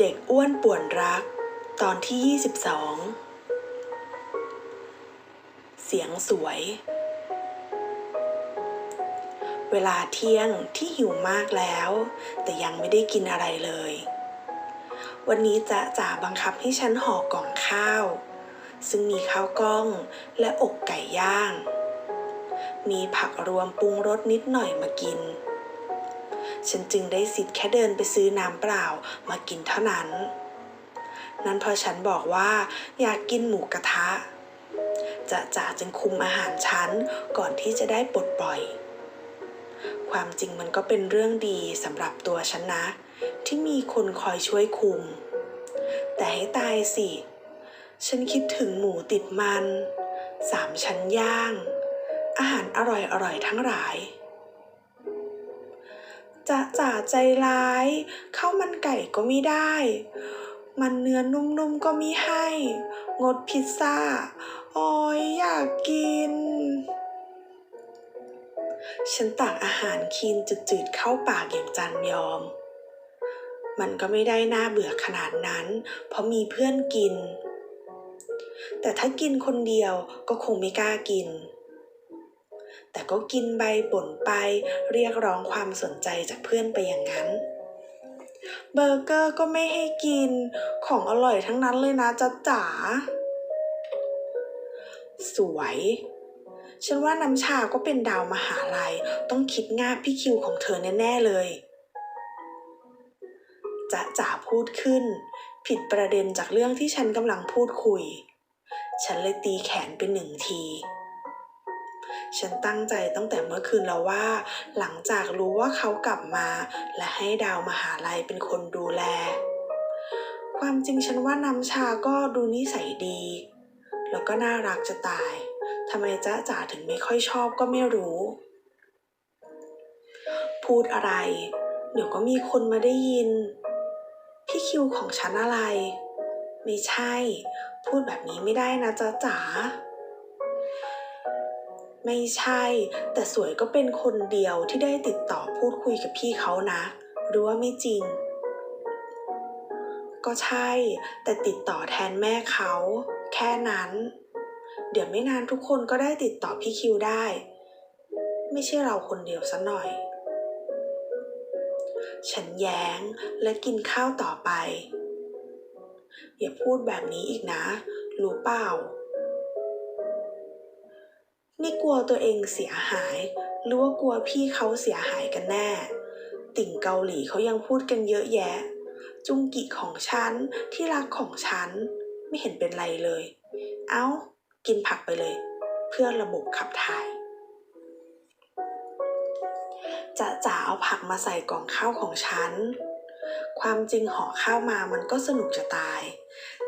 เด็กอ้วนป่วนรัก ตอนที่ 22 เสียงสวย เวลาเที่ยงที่หิวมากแล้ว แต่ยังไม่ได้กินอะไรเลย วันนี้จะจ่าบังคับให้ฉันห่อกล่องข้าว ซึ่งมีข้าวกล้องและอกไก่ย่าง มีผักรวมปรุงรสนิดหน่อยมากิน ฉันจึงได้สิทธิ์แค่เดินไปซื้อน้ำเปล่ามากินเท่านั้น นั่นพราะฉันบอกว่าอยากกินหมูกระทะจะจ่าจึงคุมอาหารฉันก่อนที่จะได้ปลดปล่อย ความจริงมันก็เป็นเรื่องดีสำหรับตัวฉันนะ ที่มีคนคอยช่วยคุม แต่ให้ตายสิ ฉันคิดถึงหมูติดมัน สามชั้นย่าง อาหารอร่อยๆทั้งหลาย จะจ่าใจร้ายข้าวมันไก่ก็ไม่ได้ มันเนื้อนุ่มๆก็มีให้ งดพิซซ่าโอ้ยอยากกิน ฉันตักอาหารคีนจืดๆเข้าปากอย่างจันยอม มันก็ไม่ได้น่าเบื่อขนาดนั้น เพราะมีเพื่อนกิน แต่ถ้ากินคนเดียวก็คงไม่กล้ากิน แต่ก็กินใบป่นไปเรียกร้องความสนใจจากเพื่อนไปอย่างนั้น เบอร์เกอร์ก็ไม่ให้กินของอร่อยทั้งนั้นเลยนะจ๊ะจ๋าสวย ฉันว่าน้ำชาก็เป็นดาวมหาลัย ต้องคิดง่าบพี่คิวของเธอแน่ ๆ เลยจะจ๋าพูดขึ้น ผิดประเด็นจากเรื่องที่ฉันกำลังพูดคุย ฉันเลยตีแขนไปหนึ่งที ฉันตั้งใจตั้งแต่เมื่อคืนแล้วว่า หลังจากรู้ว่าเขากลับมา และให้ดาวมหาลัยเป็นคนดูแล ความจริงฉันว่าน้ำชาก็ดูนิสัยดี แล้วก็น่ารักจะตายทำไมจ๊ะจ๋าถึงไม่ค่อยชอบก็ไม่รู้ พูดอะไร เดี๋ยวก็มีคนมาได้ยิน พี่คิวของฉันอะไร ไม่ใช่ พูดแบบนี้ไม่ได้นะจ๊ะจ๋า ไม่ใช่ แต่สวยก็เป็นคนเดียวที่ได้ติดต่อพูดคุยกับพี่เขานะ หรือว่าไม่จริง ก็ใช่ แต่ติดต่อแทนแม่เขา แค่นั้น เดี๋ยวไม่นานทุกคนก็ได้ติดต่อพี่คิวได้ ไม่ใช่เราคนเดียวซะหน่อย ฉันแย้งและกินข้าวต่อไป อย่าพูดแบบนี้อีกนะ รู้เปล่า นี่กลัวตัวเองเสียหาย หรือว่ากลัวพี่เขาเสียหายกันแน่ ติ่งเกาหลีเขายังพูดกันเยอะแยะ จุงกิของฉันที่รักของฉัน ไม่เห็นเป็นไรเลย เอ้า กินผักไปเลย เพื่อระบบขับถ่ายจะจ๋าเอาผักมาใส่กล่องข้าวของฉัน ความจริงห่อข้าวมามันก็สนุกจะตาย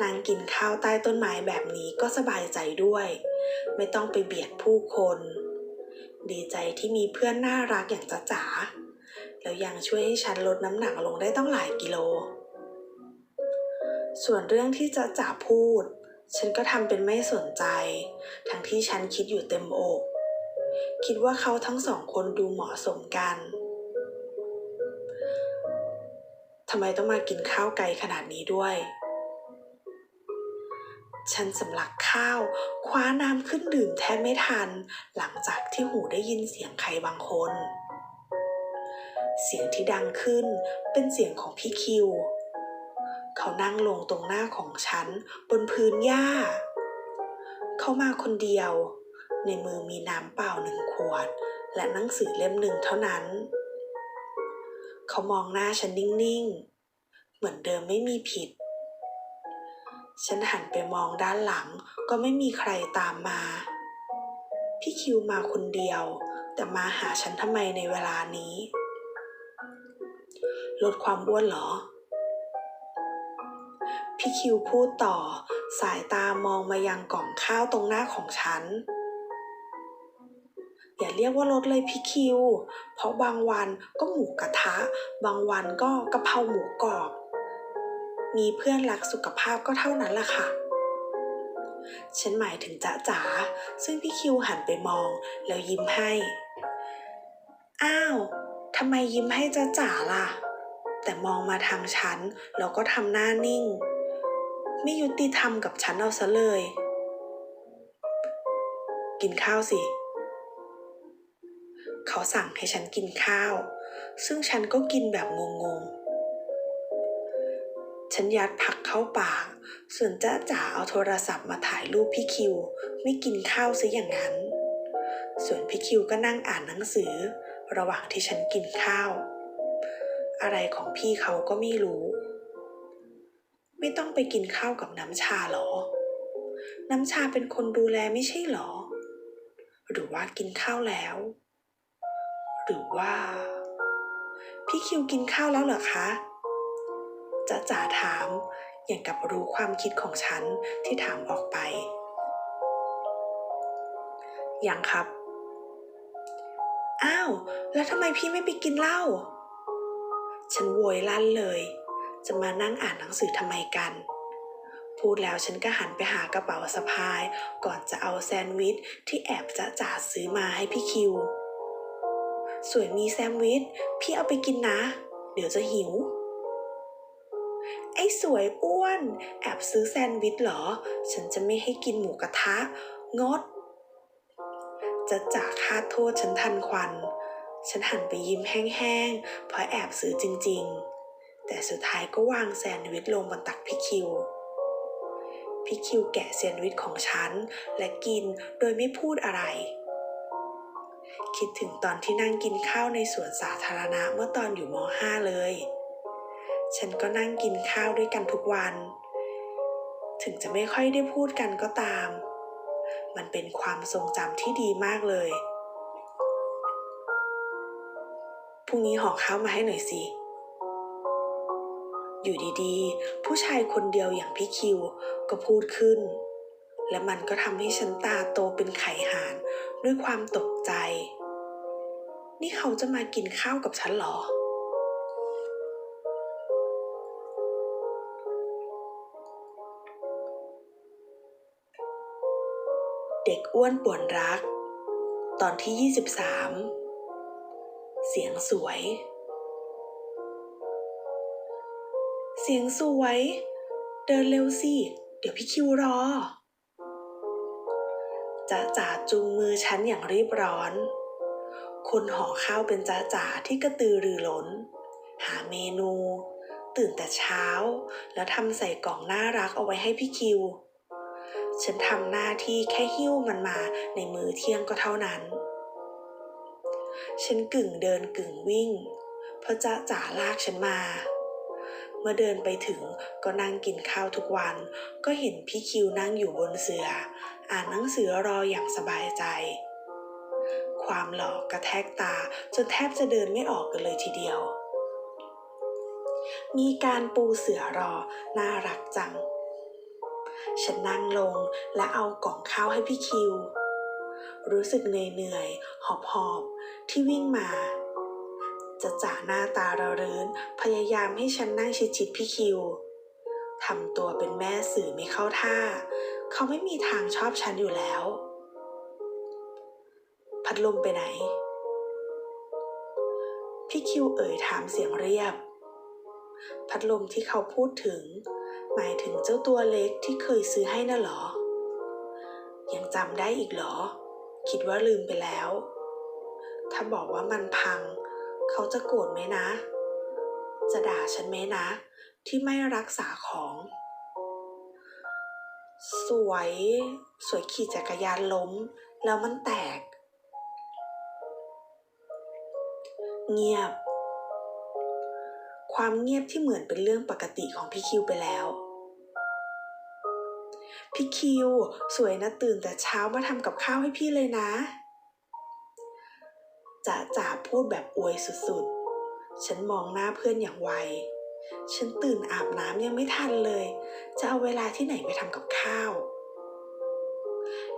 นางกินข้าวใต้ต้นไม้แบบนี้ก็สบายใจด้วย ไม่ต้องไปเบียดผู้คน ดีใจที่มีเพื่อนน่ารักอย่างจ๋าแล้วยังช่วยให้ฉันลดน้ำหนักลงได้ต้องหลายกิโล ส่วนเรื่องที่จะจ๋าพูด ฉันก็ทำเป็นไม่สนใจ ทั้งที่ฉันคิดอยู่เต็มอก คิดว่าเขาทั้งสองคนดูเหมาะสมกันทำไมต้องมากินข้าวไกลขนาดนี้ด้วย ฉันสำลักข้าว คว้าน้ำขึ้นดื่มแทบไม่ทัน หลังจากที่หูได้ยินเสียงใครบางคน เสียงที่ดังขึ้นเป็นเสียงของพี่คิว เขานั่งลงตรงหน้าของฉันบนพื้นหญ้า เขามาคนเดียว ในมือมีน้ำเปล่าหนึ่งขวด และหนังสือเล่มหนึ่งเท่านั้น เขามองหน้าฉันนิ่งๆ เหมือนเดิมไม่มีผิด ฉันหันไปมองด้านหลังก็ไม่มีใครตามมา พี่คิวมาคนเดียว แต่มาหาฉันทำไมในเวลานี้ ลดความอ้วนเหรอ พี่คิวพูดต่อ สายตามองมายังกล่องข้าวตรงหน้าของฉัน อย่าเรียกว่าลดเลยพี่คิว เพราะบางวันก็หมูกระทะ บางวันก็กะเพราหมูกรอบ มีเพื่อนรักสุขภาพก็เท่านั้นแหละค่ะ ฉันหมายถึงจ๊ะจ๋าซึ่งพี่คิวหันไปมองแล้วยิ้มให้ อ้าวทำไมยิ้มให้จ๊ะจ๋าล่ะ แต่มองมาทางฉันแล้วก็ทำหน้านิ่ง ไม่ยุติธรรมกับฉันเอาซะเลย กินข้าวสิเขาสั่งให้ฉันกินข้าว ซึ่งฉันก็กินแบบงงๆ ฉันยัดผักเข้าปาก ส่วนจ้าจ๋าเอาโทรศัพท์มาถ่ายรูปพี่คิว ไม่กินข้าวซะอย่างนั้น ส่วนพี่คิวก็นั่งอ่านหนังสือ ระหว่างที่ฉันกินข้าว อะไรของพี่เขาก็ไม่รู้ ไม่ต้องไปกินข้าวกับน้ำชาหรอ น้ำชาเป็นคนดูแลไม่ใช่หรอ หรือว่ากินข้าวแล้ว หรือว่า พี่คิวกินข้าวแล้วเหรอคะ จะจ๋าถาม อย่างกับรู้ความคิดของฉันที่ถามออกไป ยังครับ อ้าว แล้วทำไมพี่ไม่ไปกินเหล้า ฉันโวยลั่นเลย จะมานั่งอ่านหนังสือทำไมกัน พูดแล้วฉันก็หันไปหากระเป๋าสะพาย ก่อนจะเอาแซนด์วิชที่แอบจะจ่าซื้อมาให้พี่คิว สวยมีแซนด์วิช พี่เอาไปกินนะ เดี๋ยวจะหิว ไอ้สวยอ้วน แอบซื้อแซนด์วิชเหรอ ฉันจะไม่ให้กินหมูกระทะ งด จะจ่าคาดโทษฉันทันควัน ฉันหันไปยิ้มแห้งๆ เพราะแอบซื้อจริงๆ แต่สุดท้ายก็วางแซนด์วิชลงบนตักพี่คิว พี่คิวแกะแซนด์วิชของฉัน และกินโดยไม่พูดอะไรคิดถึงตอนที่นั่งกินข้าวในสวนสาธารณะเมื่อตอนอยู่ม .5 เลย ฉันก็นั่งกินข้าวด้วยกันทุกวัน ถึงจะไม่ค่อยได้พูดกันก็ตาม มันเป็นความทรงจำที่ดีมากเลย พรุ่งนี้ห่อข้าวมาให้หน่อยสิ อยู่ดีๆ ผู้ชายคนเดียวอย่างพี่คิวก็พูดขึ้น และมันก็ทำให้ฉันตาโตเป็นไข่หานด้วยความตกใจ นี่เขาจะมากินข้าวกับฉันเหรอ เด็กอ้วนป่วนรัก ตอนที่ 23 เสียงสวย เสียงสวย เดินเร็วสิ เดี๋ยวพี่คิวรอจ้าจ๋าจูงมือฉันอย่างรีบร้อน คนห่อข้าวเป็นจ้าจ๋าที่กระตือรือร้น หาเมนู ตื่นแต่เช้า แล้วทำใส่กล่องน่ารักเอาไว้ให้พี่คิว ฉันทำหน้าที่แค่หิ้วมันมาในมือเที่ยงก็เท่านั้น ฉันกึ่งเดินกึ่งวิ่ง เพราะจ้าจ๋าลากฉันมา เมื่อเดินไปถึงก็นั่งกินข้าวทุกวัน ก็เห็นพี่คิวนั่งอยู่บนเสือ อ่านหนังสือรออย่างสบายใจ ความหล่อกระแทกตาจนแทบจะเดินไม่ออกกันเลยทีเดียว มีการปูเสือรอน่ารักจัง ฉันนั่งลงและเอากล่องข้าวให้พี่คิว รู้สึกเหนื่อยๆหอบๆที่วิ่งมาจะจ่าหน้าตาเระรื่นพยายามให้ฉันนั่งชิดๆพี่คิวทำตัวเป็นแม่สื่อไม่เข้าท่า เขาไม่มีทางชอบฉันอยู่แล้ว พัดลมไปไหน พี่คิวเอ่ยถามเสียงเรียบ พัดลมที่เขาพูดถึง หมายถึงเจ้าตัวเล็กที่เคยซื้อให้น่ะหรอ ยังจำได้อีกหรอ คิดว่าลืมไปแล้ว ถ้าบอกว่ามันพัง เขาจะโกรธไหมนะ จะด่าฉันไหมนะ ที่ไม่รักษาของ สวย สวยขี่จักรยานล้ม แล้วมันแตก เงียบ ความเงียบที่เหมือนเป็นเรื่องปกติของพี่คิวไปแล้ว พี่คิว สวยนะตื่นแต่เช้ามาทำกับข้าวให้พี่เลยนะจ๋าจ๋าพูดแบบอวยสุดๆ ฉันมองหน้าเพื่อนอย่างไว ฉันตื่นอาบน้ำยังไม่ทันเลย จะเอาเวลาที่ไหนไปทำกับข้าว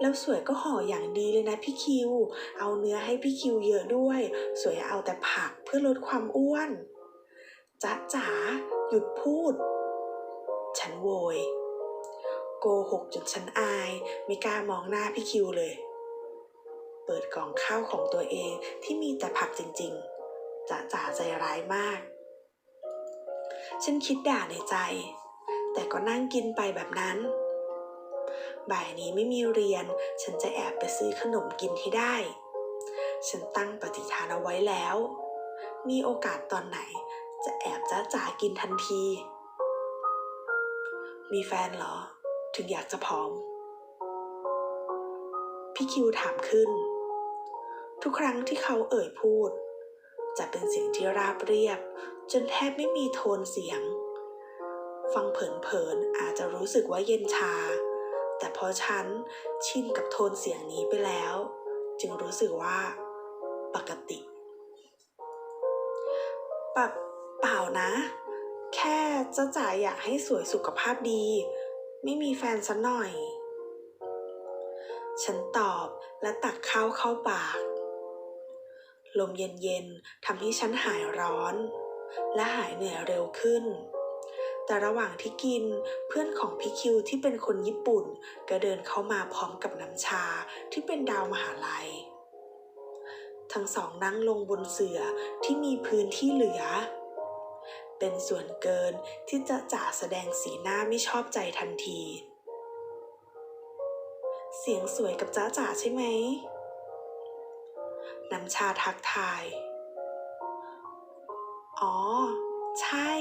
แล้วสวยก็ห่ออย่างดีเลยนะพี่คิว เอาเนื้อให้พี่คิวเยอะด้วย สวยเอาแต่ผักเพื่อลดความอ้วน จ๊ะจ๋าหยุดพูด ฉันโวย โกหกจนฉันอาย ไม่กล้ามองหน้าพี่คิวเลย เปิดกล่องข้าวของตัวเองที่มีแต่ผักจริงๆจ๊ะจ๋าใจร้ายมาก ฉันคิดด่าในใจ แต่ก็นั่งกินไปแบบนั้น บ่ายนี้ไม่มีเรียน ฉันจะแอบไปซื้อขนมกินให้ได้ ฉันตั้งปฏิฐานเอาไว้แล้ว มีโอกาสตอนไหน จะแอบจ้าจ๋ากินทันที มีแฟนเหรอ ถึงอยากจะผอม พี่คิวถามขึ้น ทุกครั้งที่เขาเอ่ยพูด จะเป็นเสียงที่ราบเรียบ จนแทบไม่มีโทนเสียง ฟังเผินๆอาจจะรู้สึกว่าเย็นชา แต่พอฉันชินกับโทนเสียงนี้ไปแล้ว จึงรู้สึกว่า ปกติปะ เปล่านะ แค่เจ้าจ๋าอยากให้สวยสุขภาพดี ไม่มีแฟนซะหน่อย ฉันตอบและตักข้าวเข้าปาก ลมเย็นๆทำให้ฉันหายร้อน และหายเหนื่อยเร็วขึ้น แต่ระหว่างที่กินเพื่อนของพี่คิวที่เป็นคนญี่ปุ่น ก็เดินเข้ามาพร้อมกับน้ำชาที่เป็นดาวมหาลัยทั้งสองนั่งลงบนเสื่อที่มีพื้นที่เหลือ เป็นส่วนเกินที่จะจ่าแสดงสีหน้าไม่ชอบใจทันที เสียงสวยกับจ้าจ๋าใช่ไหม น้ำชาทักทาย อ๋อ ใช่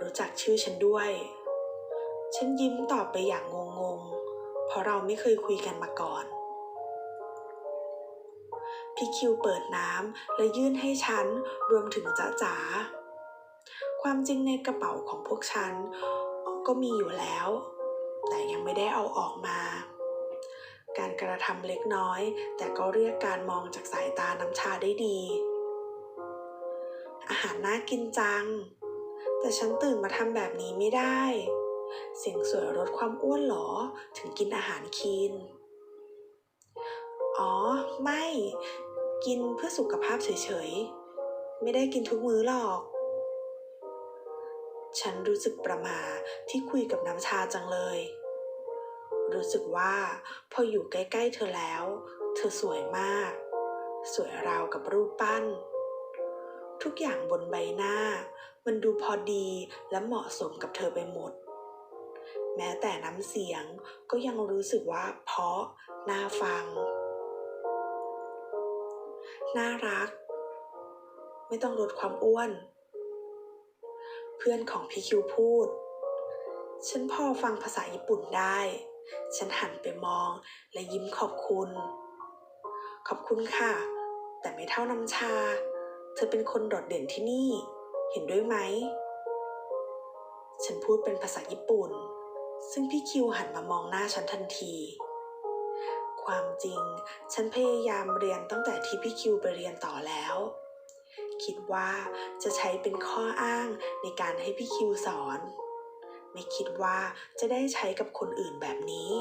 รู้จักชื่อฉันด้วย ฉันยิ้มตอบไปอย่างงงๆ เพราะเราไม่เคยคุยกันมาก่อน พี่คิวเปิดน้ำและยื่นให้ฉันรวมถึงจ้าจ๋าความจริงในกระเป๋าของพวกฉัน ก็มีอยู่แล้ว แต่ยังไม่ได้เอาออกมา การกระทำเล็กน้อย แต่ก็เรียกการมองจากสายตาน้ำชาได้ดี อาหารน่ากินจัง แต่ฉันตื่นมาทำแบบนี้ไม่ได้ เสียงสวยลดความอ้วนหรอถึงกินอาหารคีนอ๋อ ไม่ กินเพื่อสุขภาพเฉยๆ ไม่ได้กินทุกมื้อหรอก ฉันรู้สึกประมาที่คุยกับน้ำชาจังเลย รู้สึกว่าพออยู่ใกล้ๆเธอแล้ว เธอสวยมาก สวยราวกับรูปปั้น ทุกอย่างบนใบหน้า มันดูพอดีและเหมาะสมกับเธอไปหมด แม้แต่น้ำเสียงก็ยังรู้สึกว่าเพราะน่าฟัง น่ารัก ไม่ต้องลดความอ้วน เพื่อนของพี่คิวพูด ฉันพอฟังภาษาญี่ปุ่นได้ ฉันหันไปมองและยิ้มขอบคุณ ขอบคุณค่ะ แต่ไม่เท่าน้ำชา เธอเป็นคนโดดเด่นที่นี่ เห็นด้วยไหม ฉันพูดเป็นภาษาญี่ปุ่น ซึ่งพี่คิวหันมามองหน้าฉันทันที ความจริง ฉันพยายามเรียนตั้งแต่ที่พี่คิวไปเรียนต่อแล้ว คิดว่าจะใช้เป็นข้ออ้างในการให้พี่คิวสอน ไม่คิดว่าจะได้ใช้กับคนอื่นแบบนี้